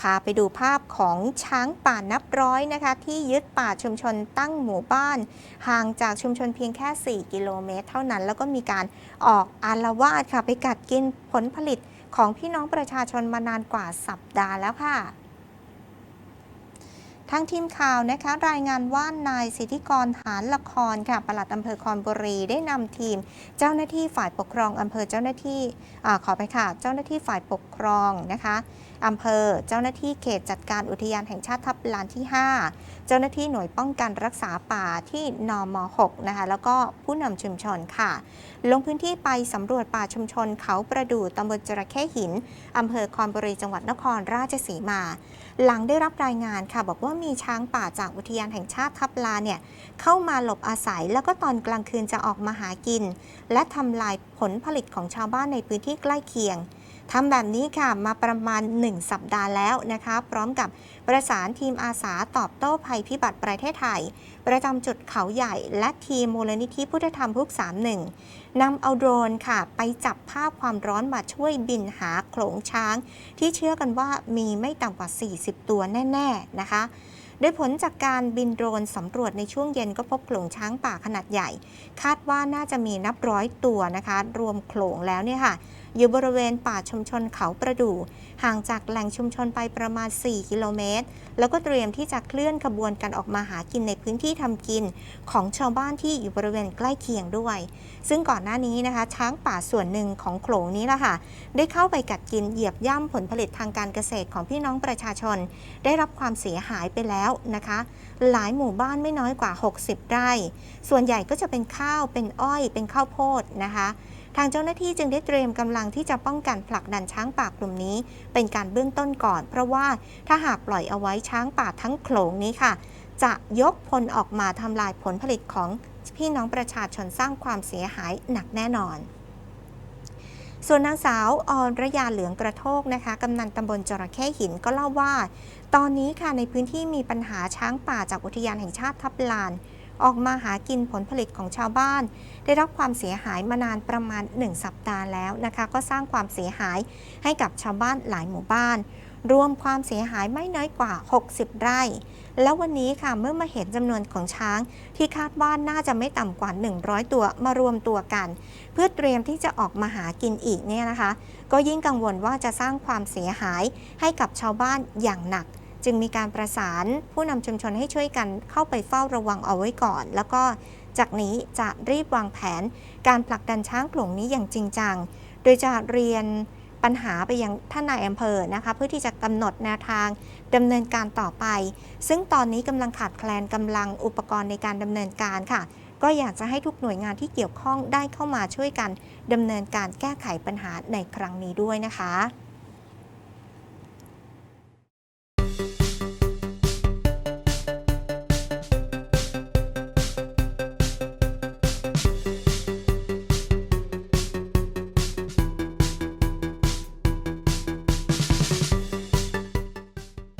พาไปดูภาพของช้างป่านับร้อยนะคะ ที่ยึดป่าชุมชนตั้งหมู่บ้าน ห่างจากชุมชนเพียงแค่ 4 กิโลเมตร เท่านั้น แล้วก็มีการออกอารวาสค่ะ ไปกัดกินผลผลิตของพี่น้องประชาชนมานานกว่าสัปดาห์แล้วค่ะ ทางทีมข่าวนะคะรายงานว่านายสิทธิกรหานละครค่ะปลัดอำเภอคอนบุรี ได้นำทีม เจ้าหน้าที่ฝ่ายปกครองอำเภอเจ้าหน้าที่อขอไปค่ะ เจ้าหน้าที่ฝ่ายปกครองนะคะอำเภอเจ้าหน้าที่เขตจัดการอุทยานแห่งชาติทับลานที่ 5 เจ้าหน้าที่หน่วยป้องกันรักษาป่าที่นม6นะคะแล้วก็ผู้นำชุมชนค่ะ ลงพื้นที่ไปสำรวจป่าชุมชนเขาประดู่ตำบลจระเข้หินอำเภอคอนบุรีจังหวัดนครราชสีมา หลังได้รับรายงานค่ะ บอกว่ามีช้างป่าจากอุทยานแห่งชาติทับลาเนี่ยเข้ามาหลบอาศัย แล้วก็ตอนกลางคืนจะออกมาหากิน และทำลายผลผลิตของชาวบ้านในพื้นที่ใกล้เคียง ทำแบบนี้ค่ะมาประมาณ 1 สัปดาห์แล้วนะคะพร้อมกับประสานทีมอาสาตอบโต้ภัยพิบัติประเทศไทย ประจำจุดเขาใหญ่และทีมมูลนิธิพุทธธรรมพุก31นำเอาโดรนค่ะ ไปจับภาพความร้อนมาช่วยบินหาโขลงช้าง ที่เชื่อกันว่ามีไม่ต่ำกว่า 40 ตัวแน่ ๆ นะคะ โดยผลจากการบินโดรนสำรวจในช่วงเย็นก็พบโขลงช้างป่าขนาดใหญ่ คาดว่าน่าจะมีนับร้อยตัวนะคะ รวมโขลงแล้วเนี่ยค่ะ อยู่บริเวณป่าชุมชนเขาประดู่ห่างจากแหล่งชุมชนไปประมาณ 4 กิโลเมตร แล้วก็เตรียมที่จะเคลื่อนขบวนกันออกมาหากินในพื้นที่ทำกิน ของชาวบ้านที่อยู่บริเวณใกล้เคียงด้วย ซึ่งก่อนหน้านี้นะคะ ช้างป่าส่วนหนึ่งของโขลงนี้ละค่ะ ได้เข้าไปกัดกินเหยียบย่ำผลผลิตทางการเกษตรของพี่น้องประชาชน ได้รับความเสียหายไปแล้วนะคะ หลายหมู่บ้านไม่น้อยกว่า 60 ไร่ ส่วนใหญ่ก็จะเป็นข้าวเป็นอ้อยเป็นข้าวโพดนะคะ ทางเจ้าหน้าที่จึงได้เตรียมกำลังที่จะป้องกันผลักดันช้างป่ากลุ่มนี้ เป็นการเบื้องต้นก่อน เพราะว่าถ้าหากปล่อยเอาไว้ช้างป่าทั้งโขลงนี้ค่ะ จะยกพลออกมาทำลายผลผลิตของพี่น้องประชาชนสร้างความเสียหายหนักแน่นอน ส่วนนางสาวอรยาเหลืองกระโทกนะคะกำนันตำบลจระเข้หินก็เล่าว่า ตอนนี้ค่ะในพื้นที่มีปัญหาช้างป่าจากอุทยานแห่งชาติทับลาน ออกมาหากินผลผลิตของชาวบ้าน ได้รับความเสียหายมานานประมาณ 1 สัปดาห์แล้วนะคะ ก็สร้างความเสียหายให้กับชาวบ้านหลายหมู่บ้าน รวมความเสียหายไม่น้อยกว่า 60 ไร่ แล้ววันนี้ค่ะเมื่อมาเห็นจำนวนของช้าง ที่คาดว่าน่าจะไม่ต่ำกว่า 100 ตัวมารวมตัวกัน เพื่อเตรียมที่จะออกมาหากินอีกเนี่ยนะคะ ก็ยิ่งกังวลว่าจะสร้างความเสียหายให้กับชาวบ้านอย่างหนักจึงมีการประสานผู้นำชุมชนให้ช่วยกันเข้าไปเฝ้าระวังเอาไว้ก่อน แล้วก็จากนี้จะรีบวางแผน การผลักดันช้างกลุ่มนี้อย่างจริงจัง โดยจะเรียน ปัญหาไปยังท่านนายอำเภอนะคะเพื่อที่จะกำหนดแนวทางดำเนินการต่อไป ซึ่งตอนนี้กำลังขาดแคลนกำลังอุปกรณ์ในการดำเนินการค่ะ ก็อยากจะให้ทุกหน่วยงานที่เกี่ยวข้องได้เข้ามาช่วยกันดำเนินการแก้ไขปัญหาในครั้งนี้ด้วยนะคะ